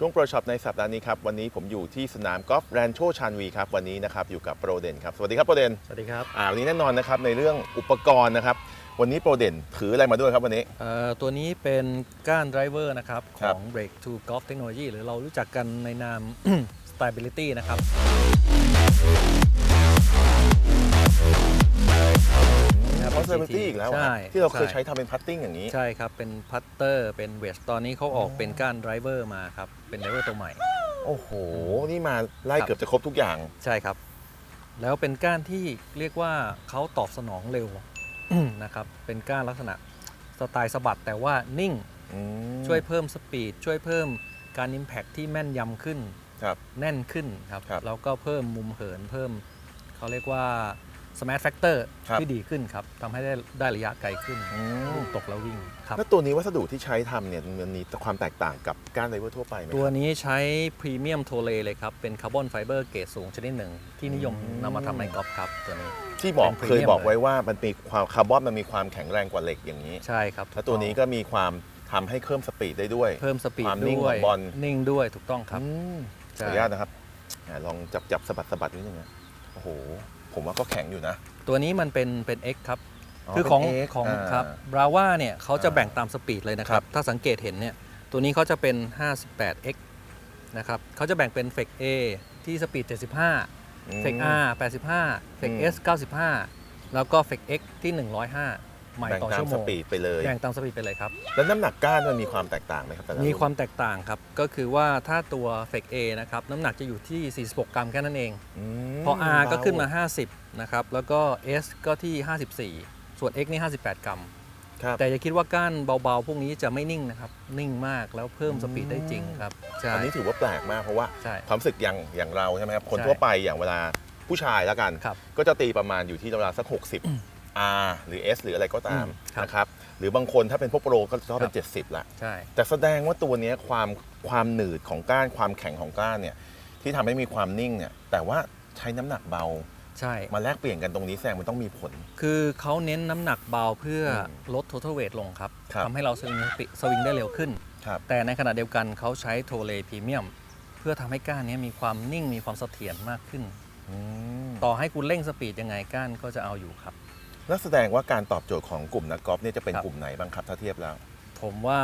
ช่วงโปรช็อปในสัปดาห์นี้ครับ วันนี้ผมอยู่ที่สนามกอล์ฟแรนโชชานวีครับ วันนี้นะครับอยู่กับโปรเด่นครับ สวัสดีครับโปรเด่นสวัสดีครับอ่าวันนี้แน่นอนนะครับในเรื่องอุปกรณ์นะครับ วันนี้โปรเด่นถืออะไรมาด้วยครับวันนี้ เอ่อตัวนี้เป็นก้านไดรเวอร์นะครับคขรับ อง Break to Golf Technology หรือเรารู้จักกันในนาม Stability นะครับ เพราะเซอร์วิตี้อีกแล้วอะใช่ที่เราเคยช่ใช้ทำเป็นพัตติ้งอย่างนี้ ใช่ครับ เป็นพัตเตอร์ เป็นเวสตอนนี้เขาออกเป็นก้านไดรเวอร์มาครับ เป็นไดรเวอร์ตัวใหม่ โอ้โห นี่มาไล่ครับเกือบจะครบทุกอย่าง ใช่ครับ แล้วเป็นก้านที่เรียกว่าเขาตอบสนองเร็ว นะครับ เป็นก้านลักษณะสไตล์สะบัดแต่ว่านิ่ง อืม ช่วยเพิ่มสปีด ช่วยเพิ่มการอิมแพคที่แม่นยำขึ้น ครับแน่นขึ้นครับ ครับแล้วก็เพิ่มมุมเหินเพิ่มเขาเรียกว่า smart factor ครับที่ดีขึ้นครับทำให้ได้ได้ระยะไกลขึ้นอืม ลูกตกแล้ววิ่งครับ แล้วตัวนี้วัสดุที่ใช้ทำเนี่ยมันมีความแตกต่างกับก้านไดเวอร์ทั่วไปไหมครับ ตัวนี้ใช้พรีเมียมโทเลเลยครับ เป็นคาร์บอนไฟเบอร์เกรดสูงชนิดหนึ่ง ที่นิยมอืม นำมาทำในกอล์ฟครับตัวนี้ ที่บอกเป็นเคย premium บอกไว้ว่ามันมีความคาร์บอนมันมีความแข็งแรงกว่าเหล็กอย่างนี้ ใช่ครับแล้วตัวนี้ก็มีความทำให้เพิ่มสปีดได้ด้วย เพิ่มสปีดความนิ่งด้วยของบอล นิ่งด้วยถูกต้องครับ อืมขใช่ ออนุญาตนะครับอ่าลองจับจับสะบัดสะบัดนิดนึงนะโอ้โห ผมว่าก็แข็งอยู่นะ ตัวนี้มันเป็นเป็น X ครับ คือของเป็น X ของอ่าครับบราว่าเนี่ยเขาจะอ่าแบ่งตามสปีดเลยนะคครัรับ บ ถ้าสังเกตเห็นเนี่ยตัวนี้เขาจะเป็น 58x นะครับเขาจะแบ่งเป็นเฟก A ที่สปีด 75 เฟก R 85 เฟก S 95 แล้วก็เฟก X ที่ 105 ไมล์แบ่งต่อตามชั่วโมสงปีดไปเลย แบ่งตามสปีดไปเลยครับ แล้วน้ำหนักก้านมันมีความแตกต่างไหมครับแต่ละมีรุ่นความแตกต่างครับ ก็คือว่าถ้าตัวเฟก A นะครับน้ำหนักจะอยู่ที่ 46 กรัมแค่นั้นเอง มพอ R ก็ขึ้นมาเบ50 นะครับ แล้วก็ S ก็ที่ 54 ส่วน X นี่ 58 กรัม ครับแต่อย่าคิดว่าก้านเบาๆ พวกนี้จะไม่นิ่งนะครับ นิ่งมากแล้วเพิ่มสปีดได้จริงครับ ใช่อันนี้ถือว่าแปลกมากเพราะว่า ใช่ ความรู้สึกอย่างอย่างเราใช่ไหมครับ คนใช่ทั่วไปอย่างเวลาผู้ชายแล้วกัน ครับก็จะตีประมาณอยู่ที่ราวๆสัก 60 R หรือ S หรืออะไรก็ตามอืมครับ นะครับหรือบางคนถ้าเป็นพวกโปรก็จะชอบเป็นครับ70ละใช่ แต่แสดงว่าตัวเนี้ยความความหนืดของก้านความแข็งของก้านเนี่ยที่ทำให้มีความนิ่งเนี่ยแต่ว่าใช้น้ำหนักเบาใช่ มาแลกเปลี่ยนกันตรงนี้แสดงมันต้องมีผล คือเขาเน้นน้ำหนักเบาเพื่ออมลด total weight ลงครับครับ ทำให้เราสวิงสวิงได้เร็วขึ้น ครับ แต่ในขณะเดียวกันเขาใช้โทเลพรีเมียม เพื่อทำให้ก้านเนี้ยมีความนิ่งมีความเสถียรมากขึ้นอืมต่อให้คุณเร่งสปีดยังไงก้านก็จะเอาอยู่ครับ แล้วแสดงว่าการตอบโจทย์ของกลุ่มนักกอล์ฟเนี่ยจะเป็นครับ กลุ่มไหนบ้างครับถ้าเทียบแล้วผมว่า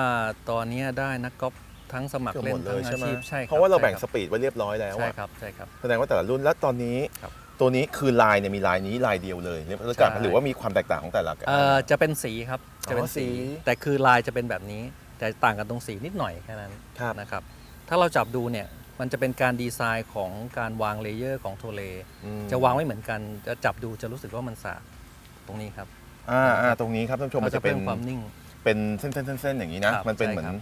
ตอนเนี้ยได้นักกอล์ฟทั้งสมัครเกือบเล่หมนดเลทั้ยงอาใช่ไหมชีพใช่คบเพราะว่าเราแบ่งใช่สปีดไว้เรียบร้อยแล้วใช่อะครับใช่ครับ แสดงว่าแต่ละรุ่นแล้วตอนนี้ ครับตัวนี้คือลายเนี่ยมีลายนี้ลายเดียวเลยหรือหรือกับใช่ หรือว่ามีความแตกต่างของแต่ละกัน เอ่อจะเป็นสีครับจะเป็นอ๋อสีสี แต่คือลายจะเป็นแบบนี้ แต่ต่างกันตรงสีนิดหน่อยแค่นั้นครับนะครับถ้าเราจับดูเนี่ยมันจะเป็นการดีไซน์ของการวางเลเยอร์ของโทเล อืมจะวางไม่เหมือนกันจะจับดูจะรู้สึกว่ามันสาดต รงนี้ครับอ่าอ่าตรงนี้ครับท่านผู้ชมมันจะเป็นพิ่ความนิ่ง เป็นเส้นๆเส้นๆอย่างนี้นะครับมันเป็นใช่เหมือนครับ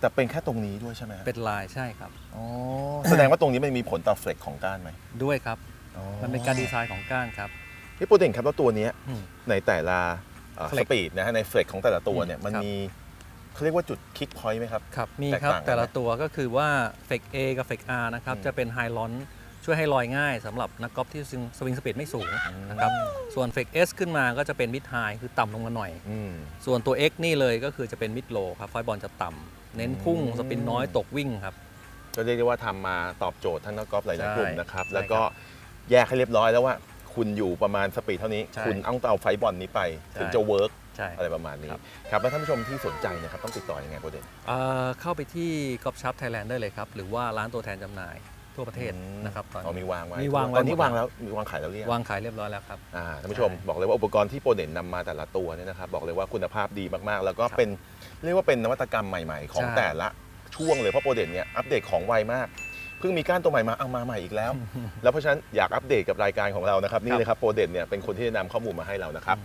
แต่เป็นแค่ตรงนี้ด้วยใช่ไหมฮะเป็นลายใช่ครับอ๋อแสดงว่าตรงนี้มันมีผลต่อเฟลกของก้านไหมด้วยครับอ๋อมันเป็นการดีไซน์ของก้านครับนี่โปรเด่นครับแล้วตัวเนี้ยอืมในแต่ละส Flex ปีดนะฮะในเฟลกของแต่ละตัวเนี่ยอืมมันครับมีเขาเรียกว่าจุดคลิกพอยต์ไหมครับครับมีแตกครับต่างกันแต่ละไหมตัวก็คือว่าเฟก A กับเฟก R นะครับอืมจะเป็นไฮลอน ช่วยให้ลอยง่ายสำหรับนักกอล์ฟที่สวิงสปีดไม่สูงนะครับส่วนเฟก S ขึ้นมาก็จะเป็นมิดไฮคือต่ำลงมาหน่อย อืม ส่วนตัว X นี่เลยก็คือจะเป็นมิดโลครับไฟบอลจะต่ำเน้นพุ่งอืม สปินน้อยตกวิ่งครับ ก็เรียกได้ว่าทำมาตอบโจทย์ทั้งนักกอล์ฟหลายใช่ๆกลุ่มนะครับ ใช่แล้วก็แยกให้เรียบร้อยแล้วว่า คุณอยู่ประมาณสปีดเท่านี้ ใช่คุณต้องเอาไฟบอลนี้ไป ใช่ ถึงจะเวิร์กใช่ อะไรประมาณนี้ ครับ ครับ แล้วท่านผู้ชมที่สนใจเนะครับต้องติดต่อยังไงโปรเด่นเอ่อเข้าไปที่กอล์ฟชัพไทยแลนด์ได้เลยครับ หรือว่าร้านตัวแทนจำหน่าย ทั่วประเทศนะครับตอนอ๋อนี้ มีวางไว้มีวางไว้ตอนนี้หมด วางแล้วมีวางขายแล้วเรียงวางขายเรียบร้อยแล้วครับ อ่าท่านผู้ชมใช่บอกเลยว่าอุปกรณ์ที่โปรเด่นนำมาแต่ละตัวเนี่ยนะครับบอกเลยว่าคุณภาพดีมากๆ แล้วก็ครับเป็นเรียกว่าเป็นนวัตกรรมใหม่ๆ ของใช่ แต่ละช่วงเลยเพราะโปรเด่นเนี่ยอัปเดตของไวมากเพิ่งมีก้านตัวใหม่มาเอามาใหม่อีกแล้ว แล้วเพราะฉะนั้นอยากอัปเดตกับรายการของเรานะครับนี่เลยครับโปรเด่นเนี่ยเป็นคนที่แนะนำข้อมูลมาให้เรานะครับ